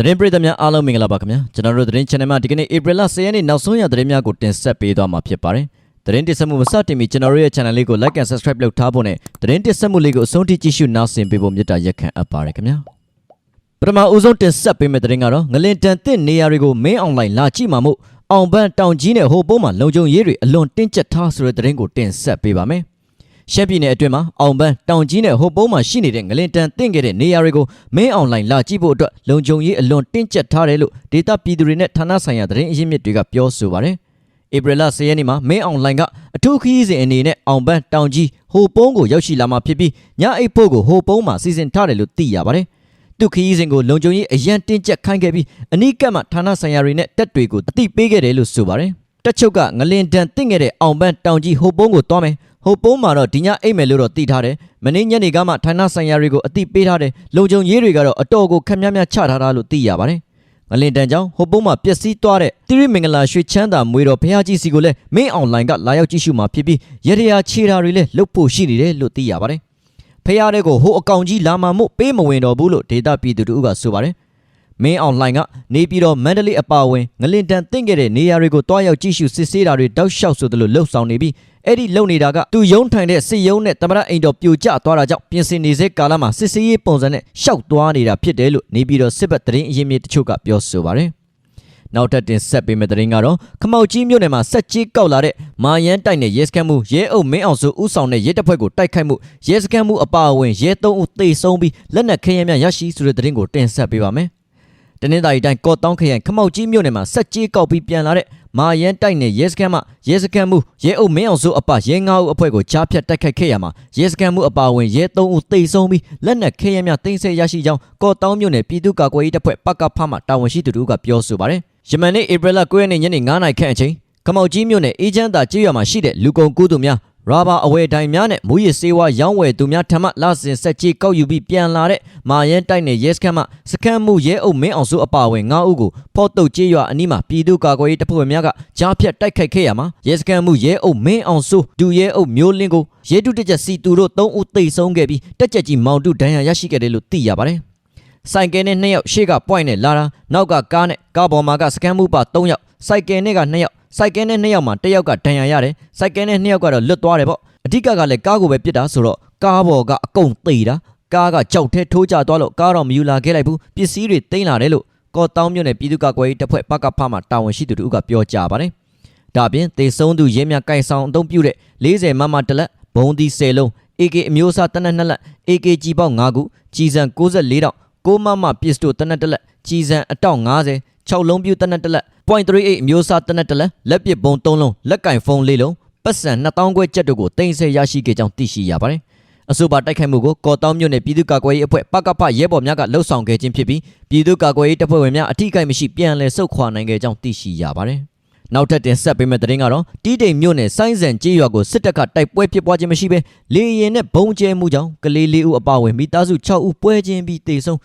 သတင်းပရိသတ်များအားလုံးမင်္ဂလာပါခင်ဗျာကျွန်တော်တို့သတင်း channel မှာဒီကနေ့ April လ10ရက်နေ့နောက်ဆုံးရသတင်းများကိုတင်ဆက်ပေးသွားမှာဖြစ်ပါတယ်သတင်းတင်ဆက်မှုမစတင်မီကျွန်တော်တို့ရဲ့ channel လေးကို like and subscribe လုပ်ထားဖို့နဲ့သတင်းတင်ဆက်မှုလေးကိုအဆုံးထိကြည့်ရှုနားဆင်ပေးဖို့မေတ္တာရက်ခံအပ်ပါတယ်ခင်ဗျာပထမဦးဆုံးတင်ဆက်ပေးမယ့်သတင်းကတော့ငလင်တန်တဲ့နေရာတွေကိုမင်းအွန်လိုင်းလာကြည့်မှာမို့အောင်ပန်းတောင်ကြီးနဲ့ဟိုပုံးမှာလုံခြုံရေးတွေအလွန်တင်းကျပ်ထားဆိုတဲ့သတင်းကိုတင်ဆက်ပေးပါမယ် ရှမ်းပြည်နယ်အတွင်းမှာအောင်ပန်းတောင်ကြီးနဲ့ဟိုပုံးမှာရှိနေတဲ့ငလင်တန်တင့်ခဲ့တဲ့နေရာတွေကိုမင်းအွန်လိုင်းလာကြည့်ဖို့အတွက်လုံခြုံရေးအလွန်တင်းကျပ်ထားတယ်လို့ဒေတာပြည်သူတွေနဲ့ဌာနဆိုင်ရာသတင်းအရင်းမြစ်တွေကပြောဆိုပါတယ်။ဧပြီလ10ရက်နေ့မှာမင်းအွန်လိုင်းကအထူးခရီးစဉ်အနေနဲ့အောင်ပန်းတောင်ကြီးဟိုပုံးကိုရောက်ရှိလာမှာဖြစ်ပြီးညအိတ်ဖို့ကိုဟိုပုံးမှာစီစဉ်ထားတယ်လို့သိရပါတယ်။သူခရီးစဉ်ကိုလုံခြုံရေးအရန်တင်းကျပ်ခိုင်းခဲ့ပြီးအနိကတ်မှဌာနဆိုင်ရာတွေနဲ့တက်တွေကိုအသိပေးခဲ့တယ်လို့ဆိုပါတယ်။တက်ချုပ်ကငလင်တန်တင့်ခဲ့တဲ့အောင်ပန်းတောင်ကြီးဟိုပုံးကိုတွားမယ် ဟိုပုံးမှာတော့ဒီညအိတ်မယ်လို့တော့သိထားတယ်။မင်းညနေကမှဌာနဆိုင်ရာတွေကိုအသိပေးထားတယ်။လုံခြုံရေးတွေကတော့အတော်ကိုခက်များများချထားတာလို့သိရပါတယ်။ငလင်တန်ကြောင့်ဟိုပုံးမှာပျက်စီးသွားတဲ့တိရိမင်္ဂလာရွှေချမ်းသာမွေတော်ဖះကြီးစီကိုလည်းမင်းအွန်လိုင်းကလာရောက်ကြည့်ရှုမှာဖြစ်ပြီးရရခြေတာတွေလည်းလုတ်ဖို့ရှိနေတယ်လို့သိရပါတယ်။ဖះတဲ့ကိုဟိုအကောင်ကြီးလာမှမို့ပေးမဝင်တော့ဘူးလို့ဒေတာပြည်သူတို့ကဆိုပါတယ်။ မင်းအွန်လိုင်းကနေပြီးတော့မန္တလေးအပါအဝင်ငလင်တန်တင့်ခဲ့တဲ့နေရာတွေကိုတွားရောက်ကြည့်ရှုစစ်ဆေးတာတွေတောက်လျှောက်ဆိုသလိုလှုပ်ဆောင်နေပြီးအဲ့ဒီလုံနေတာကသူယုံထိုင်တဲ့စစ်ယုံနဲ့တမရအိမ်တော်ပြိုကျသွားတာကြောင့်ပြင်ဆင်နေစေကာလမှာစစ်စေးရေးပုံစံနဲ့ရှောက်သွားနေတာဖြစ်တယ်လို့နေပြီးတော့စစ်ဘက်သတင်းအရင်းမြစ်တချို့ကပြောဆိုပါတယ်။နောက်ထပ်တင်ဆက်ပေးမယ့်သတင်းကတော့ခမောက်ကြီးမြို့နယ်မှာစက်ကြီးကောက်လာတဲ့မာယန်တိုက်နယ်ရဲစခန်းမှုရဲအုပ်မင်းအောင်စုဦးဆောင်တဲ့ရဲတပ်ဖွဲ့ကိုတိုက်ခိုက်မှုရဲစခန်းမှုအပါအဝင်ရဲသုံးဦးသေဆုံးပြီးလက်နက်ခဲယမ်းများရရှိဆိုတဲ့သတင်းကိုတင်ဆက်ပေးပါမယ်။ တနင်္သာရီတိုင်းကော့တောင်းခရိုင်ခမောက်ကြီးမြို့နယ်မှာစက်ကြီးကောက်ပြီးပြန်လာတဲ့မာယန်တိုက်နယ်ရဲစခန်းမှရဲစခန်းမှုရဲအုပ်မင်းအောင်စုအပရဲငါးဦးအဖွဲ့ကိုကြားဖြတ်တိုက်ခိုက်ခဲ့ရမှာရဲစခန်းမှုအပါအဝင်ရဲသုံးဦးသေဆုံးပြီးလက်နက်ခဲယမ်းများတင်ဆက်ရရှိကြောင်းကော့တောင်းမြို့နယ်ပြည်သူ့ကာကွယ်ရေးတပ်ဖွဲ့ပကဖမှတာဝန်ရှိသူတို့ကပြောဆိုပါတယ်။ယမန်နေ့ဧပြီလ9ရက်နေ့ညနေ9:00နာရီခန့်အချိန်ခမောက်ကြီးမြို့နယ်အေဂျန်တာကျေးရွာမှာရှိတဲ့လူကုန်ကူးသူများ ရာဘာအဝယ်တိုင်များနဲ့မူရစ်စေဝါရောင်းဝယ်သူများထမလဆင်ဆက်ကြီးကောက်ယူပြီးပြန်လာတဲ့မာယန်တိုက်နယ်ရဲစခန်းမှစခန်းမှုရဲအုပ်မင်းအောင်စုအပါအဝင်9ဦးကိုဖော့တုတ်ကျေးရွာအနီးမှာပြည်သူ့ကာကွယ်ရေးတပ်ဖွဲ့များကကြားဖြတ်တိုက်ခိုက်ခဲ့ရမှာရဲစခန်းမှုရဲအုပ်မင်းအောင်စုဒူရဲအုပ်မျိုးလင်းကိုရဲတုတက်ချက်စီတူတို့3ဦးသေဆုံးခဲ့ပြီးတက်ချက်ကြီးမောင်တုဒဏ်ရာရရှိခဲ့တယ်လို့သိရပါတယ်ဆိုင်ကယ်နဲ့2ယောက်ရှေ့က point နဲ့လာတာနောက်ကကားနဲ့ကားပေါ်မှာကစကန်မှုပါ3ယောက်စိုက်ကယ်နဲ့က2ယောက် စိုက်ကယ်နဲ့2ယောက်မှာ1ယောက်ကဒဏ်ရာရတယ်စိုက်ကယ်နဲ့2ယောက်ကတော့လွတ်သွားတယ်ပေါ့အဓိကကလည်းကားကိုပဲပြစ်တာဆိုတော့ကားပေါ်ကအကုန်သေတာကားကကြောက်ထဲထိုးကျသွားလို့ကားတော့မယူလာခဲ့လိုက်ဘူးပစ္စည်းတွေတိမ့်လာတယ်လို့ကော့တောင်းမြို့နယ်ပြည်သူ့ကာကွယ်ရေးတပ်ဖွဲ့ပကဖမှတာဝန်ရှိသူတို့ကပြောကြားပါတယ်ဒါပြင်သေဆုံးသူရဲမြကင်ဆောင်အုံပြုတဲ့40မမတလက်ဘုံဒီ10လုံး AK အမျိုးအစားတနက်2လက် AK ကြီးပေါက်5ခုကြီးစံ64တောင်6မမပစ္စတိုတနက်1လက်ကြီးစံအတောက်90 6လုံးပြူတနက်1လက် .38 အမျိုးအစားတနက်1လက်လက်ပစ်ဘုံ3လုံးလက်ကင်ဖုန်း4လုံးပတ်စံ2000ခွဲကျပ်တို့ကိုတင်ဆက်ရရှိခဲ့ကြောင်းသိရှိရပါတယ်အဆိုပါတိုက်ခိုက်မှုကိုကော်တောင်းမြို့နယ်ပြည်သူ့ကာကွယ်ရေးအဖွဲ့ပကဖရဲဘော်များကလှုပ်ဆောင်ခဲ့ခြင်းဖြစ်ပြီးပြည်သူ့ကာကွယ်ရေးတပ်ဖွဲ့ဝင်များအထိကိမရှိပြန်လည်ဆုတ်ခွာနိုင်ခဲ့ကြောင်းသိရှိရပါတယ်။နောက်ထပ်တင်ဆက်ပေးမယ့်သတင်းကတော့တီးတိမ်မြို့နယ်စိုင်းစံကျေးရွာကိုစစ်တပ်ကတိုက်ပွဲဖြစ်ပွားခြင်းမရှိဘဲလေရင်နဲ့ဘုံကျဲမှုကြောင့်ကလေးလေးဦးအပါအဝင်မိသားစု6ဦးပွဲချင်းပြီးတေဆုံး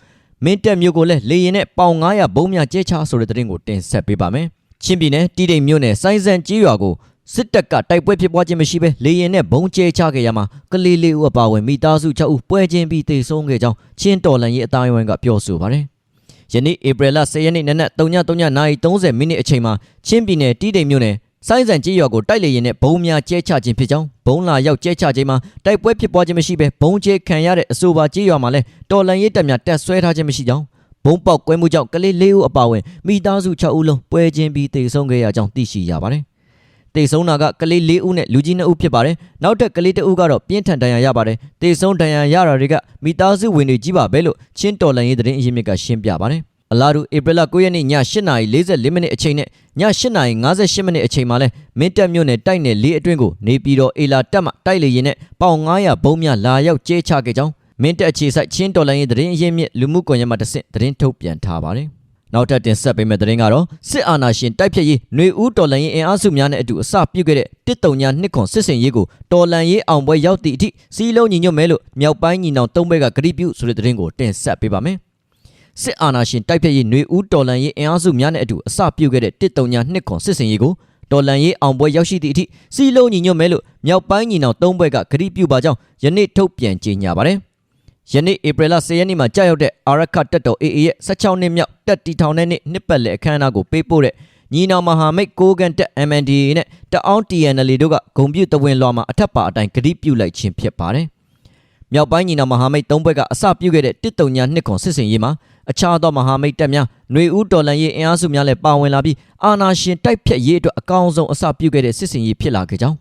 မင်းတက်မြို့ကိုလည်းလေရင်နဲ့ပေါင်900ဘုံများကျဲချဆိုတဲ့သတင်းကိုတင်ဆက်ပေးပါမယ်။ချင်းပြည်နယ်တီးတိမ်မြို့နယ်စိုင်းစံကျေးရွာကိုစစ်တပ်ကတိုက်ပွဲဖြစ်ပွားခြင်းမရှိဘဲလေရင်နဲ့ဘုံကျဲချခဲ့ရမှာကလေးလေးဦးအပါအဝင်မိသားစု6ဦးပွဲချင်းပြီးတေဆုံးခဲ့ကြောင်းချင်းတော်လန်ရေးအတိုင်းအဝိုင်းကပြောဆိုပါတယ်။ယနေ့ဧပြီလ10ရက်နေ့နနက်3:30နာရီ30မိနစ်အချိန်မှာချင်းပြည်နယ်တီးတိမ်မြို့နယ် စိုင်းစံကြီးရွာကိုတိုက်လေရင်နဲ့ဘုံများကျဲချခြင်းဖြစ်ကြောင်းဘုံလာရောက်ကျဲချခြင်းမှာတိုက်ပွဲဖြစ်ပွားခြင်းမရှိဘဲဘုံကျဲခံရတဲ့အဆိုပါကြီးရွာမှာလည်းတော်လန်ရေးတပ်များတက်ဆွဲထားခြင်းမရှိကြောင်းဘုံပေါက်ကွဲမှုကြောင့်ကလေး၄ဦးအပါအဝင်မိသားစု6ဦးလုံးပွဲချင်းပြီးတေဆုံးခဲ့ရကြောင်းသိရှိရပါတယ်။တေဆုံးတာကကလေး၄ဦးနဲ့လူကြီး2ဦးဖြစ်ပါတယ်။နောက်ထပ်ကလေး2ဦးကတော့ပြင်းထန်ဒဏ်ရာရပါတယ်။တေဆုံးဒဏ်ရာရတာတွေကမိသားစုဝင်တွေကြီးပါပဲလို့ချင်းတော်လန်ရေးသတင်းအရင်းမြစ်ကရှင်းပြပါတယ်။ အလားတူဧပြီလ9ရက်နေ့ည8:44မိနစ်အချိန်နဲ့ည8:58မိနစ်အချိန်မှာလဲမင်းတက်မြို့နယ်တိုက်နယ်လေးအတွင်းကိုနေပြည်တော်အေလာတက်မှတိုက်လေရင်နဲ့ပေါင်900ဘုံများလာရောက်ကျဲချခဲ့ကြောင်းမင်းတက်အခြေဆိုင်ချင်းတော်လိုင်းရေးသတင်းအရင်းမြစ်လူမှုကွန်ရက်မှာတဆင့်သတင်းထုတ်ပြန်ထားပါတယ်။နောက်ထပ်တင်ဆက်ပေးမယ့်သတင်းကတော့စစ်အာဏာရှင်တိုက်ဖြတ်ရေးຫນွေဦးတော်လှန်ရေးအင်အားစုများနဲ့အတူအစပြုခဲ့တဲ့တစ်တုံညာနှစ်ခွန်စစ်စင်ရေးကိုတော်လှန်ရေးအောင်ပွဲရောက်သည့်အထိစီးလုံးညီညွတ်မဲလို့မြောက်ပိုင်းညီနောင်သုံးဘက်ကဂရိပြုဆိုတဲ့သတင်းကိုတင်ဆက်ပေးပါမယ်။ စစ်အာဏာရှင်တိုက်ဖြတ်ရေးຫນွေဦးတော်လှန်ရေးအင်အားစုများနဲ့အတူအစပြုခဲ့တဲ့တစ်တုံညာနှစ်ခွန်စစ်စင်ရေးကိုတော်လန်ရေးအောင်ပွဲရောက်ရှိသည့်အထိစီလုံးညီညွတ်မဲလို့မြောက်ပိုင်းညီနောင်သုံးဘွဲ့ကဂရိပြုပါကြောင်းယနေ့ထုတ်ပြန်ကြေညာပါတယ်ယနေ့ဧပြီလ10ရက်နေ့မှာကြာရောက်တဲ့အာရခတက်တော် AA ရဲ့16နှစ်မြောက်တက်တီထောင်တဲ့နေ့နှစ်ပတ်လည်အခမ်းအနားကိုပေးပို့တဲ့ညီနောင်မဟာမိတ်ကိုကန်တက် MNDAA နဲ့တအောင်း TNL တို့ကဂုံပြူတဝင်းလွှာမှာအထက်ပါအတိုင်းကတိပြုလိုက်ခြင်းဖြစ်ပါတယ်။မြောက်ပိုင်းညီနောင်မဟာမိတ်၃ဘက်ကအစပြုခဲ့တဲ့တစ်တုံညာနှစ်ခွန်စစ်စင်ရေးမှာ အခြားသောမဟာမိတ်တပ်များຫນွေဦးတော်လန်ရေးအင်အားစုများလည်းပါဝင်လာပြီးအာဏာရှင်တိုက်ဖြတ်ရေးအတွက်အကောင်းဆုံးအစပြုခဲ့တဲ့စစ်စင်ရေးဖြစ်လာခဲ့ကြောင်း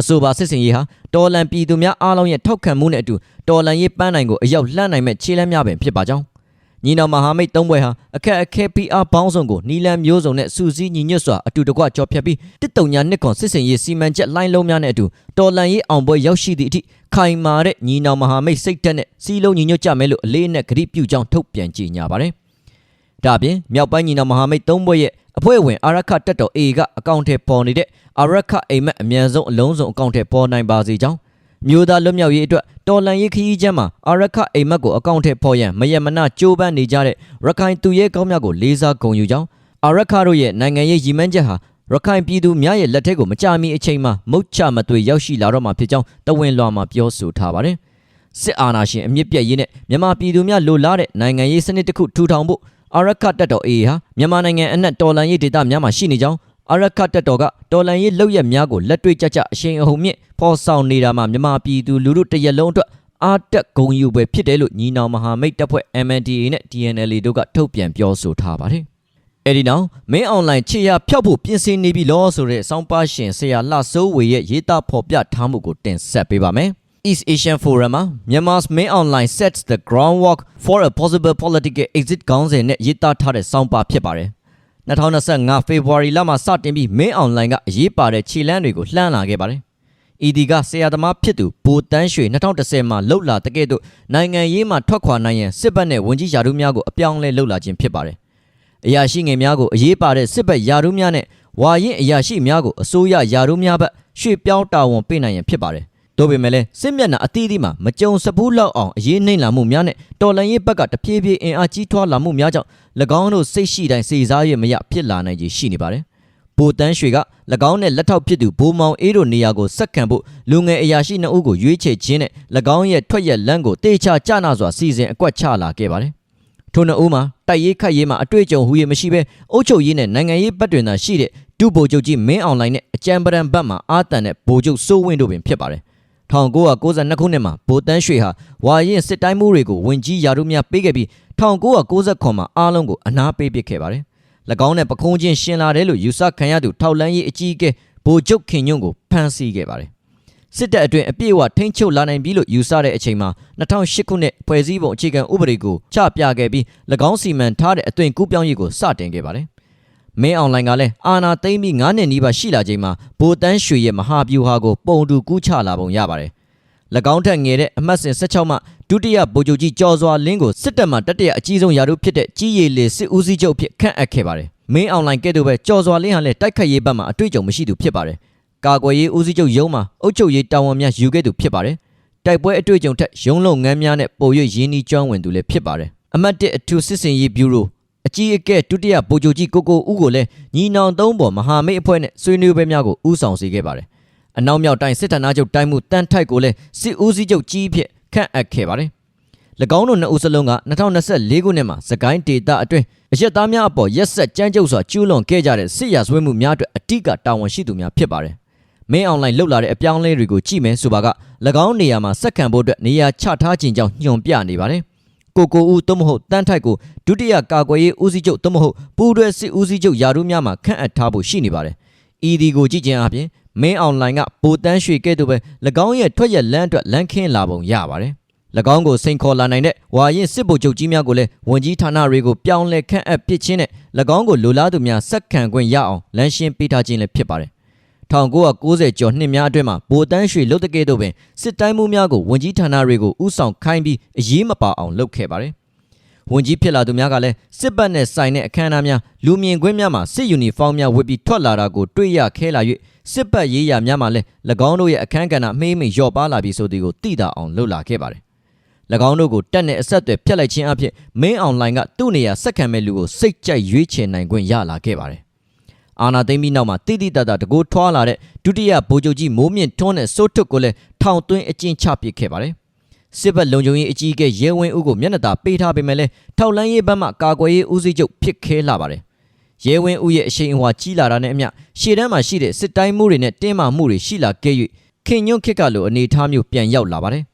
အဆိုပါစစ်စင်ရေးဟာတော်လန်ပြည်သူများအားလုံးရဲ့ထောက်ခံမှုနဲ့အတူတော်လန်ရေးပန်းနိုင်ကိုအရောက်လှမ်းနိုင်မဲ့ခြေလှမ်းများပင်ဖြစ်ပါကြောင်း ညီနောင်မဟာမိတ်သုံးဘွဲဟာအခက်အခဲ PR ဘောင်းဆောင်ကိုနီလန်မျိုးစုံနဲ့စူးစီးညီညွတ်စွာအတူတကွကြော်ဖြတ်ပြီးတစ်တုံညာနှစ်ခွန်စစ်စင်ရေးစီမံချက်လိုင်းလုံးများနဲ့အတူတော်လန်ရေးအောင်ပွဲရောက်ရှိသည့်အထိခိုင်မာတဲ့ညီနောင်မဟာမိတ်စိတ်တက်နဲ့စီလုံးညီညွတ်ကြမယ်လို့အလေးနဲ့ကတိပြုကြောင်းထုတ်ပြန်ကြေညာပါတယ်။ဒါအပြင်မြောက်ပိုင်းညီနောင်မဟာမိတ်သုံးဘွဲရဲ့အဖွဲ့ဝင်အာရခတက်တော် A ကအကောင့်ထဲပေါ်နေတဲ့အာရခအိမ်မက်အမြန်ဆုံးအလုံးစုံအကောင့်ထဲပေါ်နိုင်ပါစေကြောင်း မြို့သားလွတ်မြောက်ရေးအတွက်တော်လန်ရေးခရီးချမ်းမှာအာရခအိမ်မက်ကိုအကောင့်ထဲပေါ်ရန်မယမနာကြိုးပမ်းနေကြတဲ့ရခိုင်သူရဲကောင်းများကိုလေးစားဂုဏ်ယူကြောင်းအာရခတို့ရဲ့နိုင်ငံရေးရည်မှန်းချက်ဟာရခိုင်ပြည်သူများရဲ့လက်ထက်ကိုမကြမီအချိန်မှာမုတ်ချမသွေရောက်ရှိလာတော့မှာဖြစ်ကြောင်းတဝင်းလွှာမှာပြောဆိုထားပါတယ်စစ်အာဏာရှင်အမြင့်ပြည့်ရေးနဲ့မြန်မာပြည်သူများလိုလားတဲ့နိုင်ငံရေးစနစ်တစ်ခုထူထောင်ဖို့အာရခတက်တော် AA ဟာမြန်မာနိုင်ငံအနှံ့တော်လန်ရေးဒေသများမှာရှိနေကြောင်း အာရခတက်တော်ကတော်လန်ရေးလောက်ရက်များကိုလက်တွေ့ကြကြအရှိန်အဟုန်မြင့်ဖော်ဆောင်နေတာမှာမြန်မာပြည်သူလူထုတရက်လုံးအတွက်အားတက်ဂုဏ်ယူပွဲဖြစ်တယ်လို့ညီနောင်မဟာမိတ်တပ်ဖွဲ့ MNDAA နဲ့ DNLA တို့ကထုတ်ပြန်ပြောဆိုထားပါတယ်။အဲဒီနောက်မင်းအွန်လိုင်းချစ်ရဖျောက်ဖို့ပြင်ဆင်နေပြီလို့ဆိုတဲ့စောင်းပါရှင်ဆရာလှစိုးဝေရဲ့ရေးသားဖော်ပြထားမှုကိုတင်ဆက်ပေးပါမယ်။ East Asian Forum မှာ Myanmar's main online sets the groundwork for a possible political exit ခေါင်းစဉ်နဲ့ရေးသားထားတဲ့စောင်းပါဖြစ်ပါတယ်။ 2025ဖေဖော်ဝါရီလမှာစတင်ပြီး main online ကအရေးပါတဲ့ခြေလှမ်းတွေကိုလှမ်းလာခဲ့ပါတယ်။ ED ကဆရာသမားဖြစ်သူဘိုတန်းရွှေ2010မှာလှုပ်လာတဲ့ကဲ့သို့နိုင်ငံရေးမှာထွက်ခွာနိုင်ရန်စစ်ဘက်နဲ့ဝန်ကြီးယာရုများကိုအပြောင်းလဲလှုပ်လာခြင်းဖြစ်ပါတယ်။အရာရှိငယ်များကိုအရေးပါတဲ့စစ်ဘက်ယာရုများနဲ့ဝါရင်အရာရှိများကိုအစိုးရယာရုများဘက်ရွှေ့ပြောင်းတာဝန်ပေးနိုင်ရန်ဖြစ်ပါတယ်။ တို့ပေမဲ့လည်းစစ်မျက်နှာအသီးသီးမှာမကြုံစဘူးလောက်အောင်အရေးနှိမ့်လာမှုများနဲ့တော်လန်ရေးဘက်ကတဖြည်းဖြည်းအင်အားကြီးထွားလာမှုများကြောင့်၎င်းတို့စိတ်ရှိတိုင်းစေစားရမရဖြစ်လာနိုင်ခြေရှိနေပါတယ်။ဘိုတန်းရွှေက၎င်းနဲ့လက်ထောက်ဖြစ်သူဘိုးမောင်အေးတို့နေရာကိုဆက်ခံဖို့လူငယ်အရာရှိနှစ်ဦးကိုရွေးချယ်ခြင်းနဲ့၎င်းရဲ့ထွက်ရက်လမ်းကိုတေချာကြနာစွာစီစဉ်အကွက်ချလာခဲ့ပါတယ်။ထို့နှစ်ဦးမှာတိုက်ရေးခတ်ရေးမှာအတွေ့အကြုံဟူရမရှိဘဲအုပ်ချုပ်ရေးနဲ့နိုင်ငံရေးဘက်တွင်သာရှိတဲ့ဒုဗိုလ်ချုပ်ကြီးမင်းအောင်လှိုင်နဲ့အကြံပရံဘက်မှာအာတန်တဲ့ဗိုလ်ချုပ်စိုးဝင်းတို့ပင်ဖြစ်ပါတယ်။ 1992ခုနှစ်မှာဗိုလ်တန်းရွှေဟာဝါရင်စစ်တိုင်းမှုတွေကိုဝင်ကြီးယာရုများပေးခဲ့ပြီး1990မှာအားလုံးကိုအနားပေးပစ်ခဲ့ပါတယ်။၎င်းနဲ့ပခုံးချင်းရှင်လာတယ်လို့ယူဆခံရသူထောက်လန်းရေးအကြီးအကဲဗိုလ်ချုပ်ခင်ညွန့်ကိုဖမ်းဆီးခဲ့ပါတယ်။စစ်တပ်အတွင်းအပြည့်အဝထိန်းချုပ်လာနိုင်ပြီလို့ယူဆတဲ့အချိန်မှာ2008ခုနှစ်ဖွဲ့စည်းပုံအခြေခံဥပဒေကိုချပြခဲ့ပြီး၎င်းစီမံထားတဲ့အသွင်ကူးပြောင်းရေးကိုစတင်ခဲ့ပါတယ်။ မင်းအွန်လိုင်းကလည်းအာနာသိမ့်ပြီး9နှစ်နီးပါးရှိလာချိန်မှာဗိုလ်တန်းရွှေရဲ့မဟာဗျူဟာကိုပုံတူကူးချလာပုံရပါတယ်။၎င်းထက်ငယ်တဲ့အမှတ်စဉ်16မှဒုတိယဗိုလ်ချုပ်ကြီးကျော်စွာလင်းကိုစစ်တပ်မှတတိယအကြီးဆုံးယာရုဖြစ်တဲ့ကြီးရည်လေစစ်ဦးစီးချုပ်ဖြစ်ခန့်အပ်ခဲ့ပါတယ်။မင်းအွန်လိုင်းကဲ့သို့ပဲကျော်စွာလင်းဟာလည်းတိုက်ခတ်ရေးဘက်မှာအတွေ့အကြုံမရှိသူဖြစ်ပါတယ်။ကာကွယ်ရေးဦးစီးချုပ်ရုံးမှာအုပ်ချုပ်ရေးတာဝန်များယူခဲ့သူဖြစ်ပါတယ်။တိုက်ပွဲအတွေ့အကြုံထက်ရုံးလုံငန်းများနဲ့ပို၍ရင်းနှီးကျွမ်းဝင်သူလည်းဖြစ်ပါတယ်။အမတ်1အထူးစစ်စင်ရေးဘျူရို အကြီးအကဲဒုတိယဗိုလ်ချုပ်ကြီးကိုကိုဦးကိုလည်းညီနောင်သုံးပေါ်မဟာမိတ်အဖွဲ့နဲ့ဆွေးနွေးပွဲများကိုဦးဆောင်စေခဲ့ပါတယ်။အနောက်မြောက်တိုင်းစစ်ဌာနချုပ်တိုင်းမှုတန်းထိုက်ကိုလည်းစစ်ဦးစီးချုပ်ကြီးဖြစ်ခန့်အပ်ခဲ့ပါတယ်။၎င်းတို့နှစ်ဦးစလုံးက2024ခုနှစ်မှာစကိုင်းဒေတာအတွင်းအရက်သားများအပေါ်ရက်ဆက်ကြမ်းကြုတ်စွာကျူးလွန်ခဲ့ကြတဲ့စစ်ရာဇဝတ်မှုများအတွက်အတိကတာဝန်ရှိသူများဖြစ်ပါတယ်။မင်းအွန်လိုင်းလှုပ်လာတဲ့အပြောင်းအလဲတွေကိုကြည့်မယ်ဆိုပါက၎င်းနေရာမှာစက္ကန့်ဖို့အတွက်နေရာချထားခြင်းကြောင့်ညွန်ပြနေပါတယ်။ ကိုကိုဦးသို့မဟုတ်တန်းထိုက်ကိုဒုတိယကာကွယ်ရေးဦးစီးချုပ်သို့မဟုတ်ပူးတွဲစစ်ဦးစီးချုပ်ယာရုများမှခန့်အပ်ထားဖို့ရှိနေပါတယ်။ ED ကိုကြည့်ခြင်းအပြင်မင်းအွန်လိုင်းကပိုတန်းရွှေကဲ့သို့ပဲ၎င်းရဲ့ထွက်ရက်လမ်းအတွက်လမ်းခင်းလာပုံရပါတယ်။၎င်းကိုစိန်ခေါ်လာနိုင်တဲ့ဝါရင်စစ်ဗိုလ်ချုပ်ကြီးများကိုလည်းဝန်ကြီးဌာနတွေကိုပြောင်းလဲခန့်အပ်ပစ်ခြင်းနဲ့၎င်းကိုလိုလားသူများစက္ကန့်ခွင့်ရအောင်လမ်းရှင်းပေးထားခြင်းလည်းဖြစ်ပါတယ် 1990ကျော်နှစ်များအတွင်းမှာဗိုလ်တန်းရွှေလုတ်တကဲ့သို့ပင်စစ်တိုင်းမှုများကိုဝန်ကြီးဌာနတွေကိုဥဆောင်ခိုင်းပြီးအရေးမပါအောင်လုပ်ခဲ့ပါတယ်။ဝန်ကြီးဖြစ်လာသူများကလည်းစစ်ဘက်နဲ့ဆိုင်တဲ့အခမ်းအနားများလူမြင်ကွင်းများမှာစစ်ယူနီဖောင်းများဝတ်ပြီးထွက်လာတာကိုတွေ့ရခဲလာ၍စစ်ဘက်ရေးရာများမှာလည်း၎င်းတို့ရဲ့အခမ်းကဏ္ဍမှေးမိန်လျော့ပါလာပြီးဆိုသည်ကိုသိတာအောင်လုပ်လာခဲ့ပါတယ်။၎င်းတို့ကိုတက်တဲ့အဆက်အသွယ်ဖျက်လိုက်ခြင်းအဖြစ်မင်းအွန်လိုင်းကသူ့နေရာစက်ခံမဲ့လူကိုစိတ်ကြိုက်ရွေးချယ်နိုင်ခွင့်ရလာခဲ့ပါတယ် အာနာသိမ့်ပြီးနောက်မှာတိတိတတ်တာတကိုးထွားလာတဲ့ဒုတိယဗိုလ်ချုပ်ကြီးမိုးမြင့်ထွန်းနဲ့စိုးထွတ်ကိုလည်းထောင်သွင်းအကျဉ်းချပစ်ခဲ့ပါတယ်စစ်ဘက်လုံခြုံရေးအကြီးအကဲရဲဝင်းဦးကိုမျက်နှာသာပေးထားပေမဲ့လည်းထောက်လန်းရေးဘက်မှကာကွယ်ရေးဦးစီးချုပ်ဖြစ်ခဲလာပါတယ်ရဲဝင်းဦးရဲ့အရှိန်အဝါကြီးလာတာနဲ့အမျှရှေ့တန်းမှာရှိတဲ့စစ်တိုင်းမှုတွေနဲ့တင်းမာမှုတွေရှိလာခဲ့၍ခင်ညွန့်ခစ်ကလိုအနေအထားမျိုးပြန်ရောက်လာပါတယ်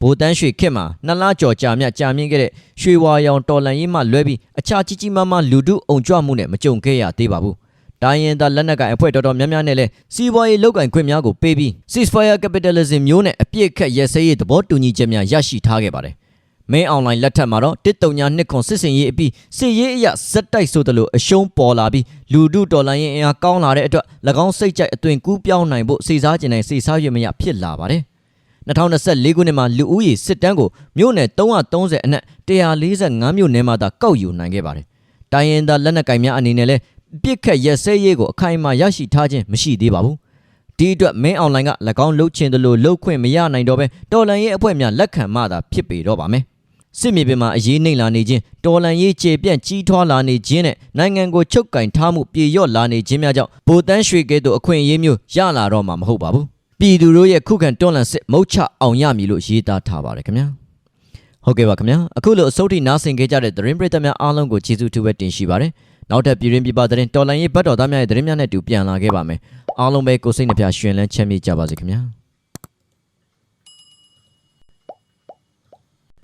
ဗိုလ်တန်းရွှေခစ်မှာနှစ်လကျော်ကြာမြကြာမြင့်ခဲ့တဲ့ရွှေဝါရောင်တော်လန်ရေးမှလွဲပြီးအခြားကြီးကြီးမားမားလူထုအုံကြွမှုနဲ့မကြုံခဲ့ရသေးပါဘူး။ တိုင်းရင်သားလက်နက်ကိုင်အဖွဲ့တော်တော်များများနဲ့လည်းစီးပွားရေးလုပ်ကင်ခွင့်များကိုပေးပြီး ceasefire capitalism မျိုးနဲ့အပြစ်ခတ်ရဲစဲရေးသဘောတူညီချက်များရရှိထားခဲ့ပါတယ်။ main online လက်ထက်မှာတော့တစ်တုံညာနှစ်ခွန်စစ်စင်ရေးအပြီးစစ်ရေးအရဇက်တိုက်ဆိုသလိုအရှုံးပေါ်လာပြီးလူထုတော်လှန်ရေးအင်အားကောင်းလာတဲ့အတွက်၎င်းစိတ်ကြိုက်အသွင်ကူးပြောင်းနိုင်ဖို့စိတ်စားကျင်နိုင်စိတ်စားရွေ့မရဖြစ်လာပါတယ်။2024ခုနှစ်မှာလူဦးရေစစ်တမ်းကိုမြို့နယ်330အနက်145မြို့နယ်မှာသာကောက်ယူနိုင်ခဲ့ပါတယ်။တိုင်းရင်သားလက်နက်ကင်များအနေနဲ့လည်း ပြစ်ခတ်ရက်စဲရေးကိုအခိုင်အမာရရှိထားခြင်းမရှိသေးပါဘူး။ဒီအတွက် main online က၎င်းလှုပ်ချင်သလိုလှုပ်ခွင့်မရနိုင်တော့ဘဲတော်လန်ရေးအဖွဲ့များလက်ခံမှသာဖြစ်ပေတော့ပါမယ်။စစ်မြေပြင်မှာအရေးနှိမ့်လာနေခြင်းတော်လန်ရေးခြေပြန့်ကြီးထွားလာနေခြင်းနဲ့နိုင်ငံကိုချုပ်ကင်ထားမှုပြေလျော့လာနေခြင်းများကြောင့်ဗိုလ်တန်းရွှေကဲ့သို့အခွင့်အရေးမျိုးရလာတော့မှာမဟုတ်ပါဘူး။ပြည်သူတို့ရဲ့ခုခံတွန်းလှန်စစ်မုတ်ချအောင်ရမည်လို့ရေးသားထားပါတယ်ခင်ဗျာ။ဟုတ်ကဲ့ပါခင်ဗျာအခုလိုအစိုးရနားဆင်ခဲ့ကြတဲ့သတင်းပရိသတ်များအားလုံးကိုကျေးဇူးတူပဲတင်ရှိပါတယ် နောက်ထပ်ပြည်ရင်းပြပသတင်းတော်လိုင်းရေးဘတ်တော်သားများရဲ့သတင်းများနဲ့အတူပြန်လာခဲ့ပါမယ်အားလုံးပဲကိုယ်စိတ်နှပြရှင်လန်းချမ်းမြေ့ကြပါစေခင်ဗျာ